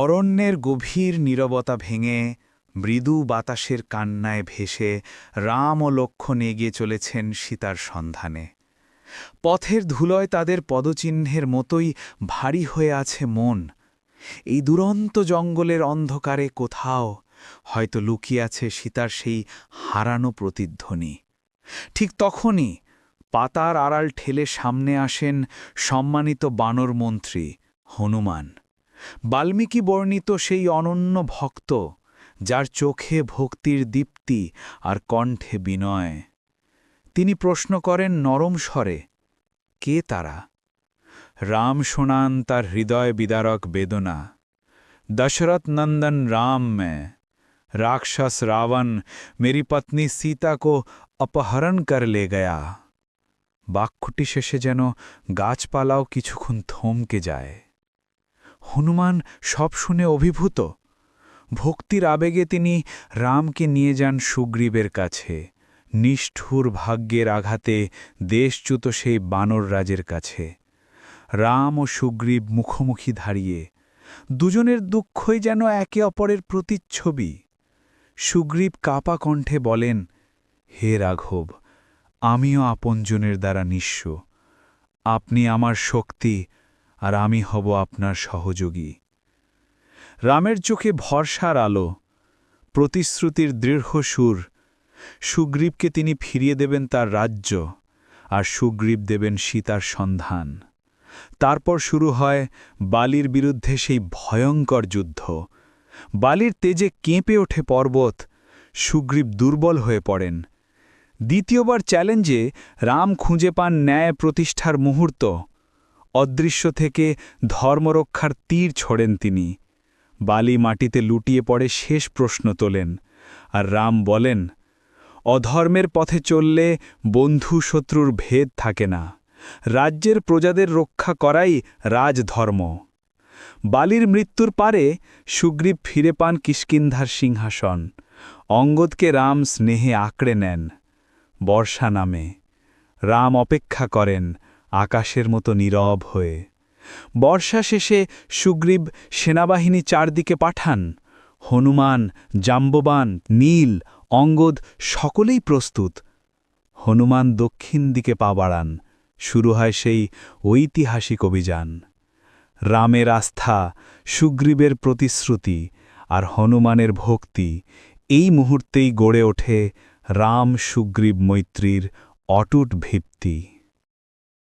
অরণ্যের গভীর নীরবতা ভেঙে, মৃদু বাতাসের কান্নায় ভেসে রাম ও লক্ষণ এগিয়ে চলেছেন সীতার সন্ধানে। পথের ধুলোয় তাদের পদচিহ্নের মতোই ভারী হয়ে আছে মন। এই দুরন্ত জঙ্গলের অন্ধকারে কোথাও হয়তো লুকিয়ে আছে সীতার সেই হারানো প্রতিধ্বনি। ঠিক তখনই পাতার আড়াল ঠেলে সামনে আসেন সম্মানিত বানর মন্ত্রী হনুমান। বাল্মীকি বর্ণিত সেই অনন্য ভক্ত যার চোখে ভক্তির দীপ্তি আর কণ্ঠে বিনয় তিনি প্রশ্ন করেন নরম স্বরে কে তারা রাম শোনান তার হৃদয় বিদারক বেদনা दशरथ नंदन राम में राक्षस रावण मेरी पत्नी सीता को अपहरण कर ले गया বাক্যটি শেষে যেন গাছপালাও কিছুক্ষণ থমকে যায় হনুমান সব শুনে অভিভূত। ভক্তির আবেগে তিনি রামকে নিয়ে যান সুগ্রীবের কাছে। নিষ্ঠুর ভাগ্যের আঘাতে দেশচ্যুত সেই বানর রাজের কাছে। রাম ও সুগ্রীব মুখোমুখি দাঁড়িয়ে, দুজনের দুঃখই যেন একে অপরের প্রতিচ্ছবি। সুগ্রীব কাপা কণ্ঠে বলেন, হে রাঘব, আমিও আপনজনের দ্বারা নিঃস্ব। আপনি আমার শক্তি আর আমি হব আপনার সহযোগী। রামের চোখে ভরসার আলো, প্রতিশ্রুতির দৃঢ় সুর, সুগ্রীবকে তিনি ফিরিয়ে দেবেন তার রাজ্য আর সুগ্রীব দেবেন সীতার সন্ধান। তারপর শুরু হয় বালির বিরুদ্ধে সেই ভয়ঙ্কর যুদ্ধ। বালির তেজে কেঁপে ওঠে পর্বত, সুগ্রীব দুর্বল হয়ে পড়েন। দ্বিতীয়বার চ্যালেঞ্জে রাম খুঁজে পান ন্যায় প্রতিষ্ঠার মুহূর্ত অদৃশ্য থেকে ধর্মরক্ষার তীর ছোড়েন তিনি। বালি মাটিতে লুটিয়ে পড়ে শেষ প্রশ্ন তোলেন, আর রাম বলেন, অধর্মের পথে চললে বন্ধু শত্রুর ভেদ থাকে না। রাজ্যের প্রজাদের রক্ষা করাই রাজধর্ম। বালির মৃত্যুর পারে সুগ্রীব ফিরে পান কিষ্কিন্ধার সিংহাসন। অঙ্গদকে রাম স্নেহে আঁকড়ে নেন। বর্ষা নামে। রাম অপেক্ষা করেন আকাশের মতো নীরব হয়ে। বর্ষা শেষে সুগ্রীব সেনাবাহিনী চারদিকে পাঠান। হনুমান, জাম্ববান, নীল, অঙ্গদ সকলেই প্রস্তুত। হনুমান দক্ষিণ দিকে পা বাড়ান। শুরু হয় সেই ঐতিহাসিক অভিযান। রামের আস্থা, সুগ্রীবের প্রতিশ্রুতি আর হনুমানের ভক্তি এই মুহূর্তেই গড়ে ওঠে রাম সুগ্রীব মৈত্রীর অটুট ভিত্তি।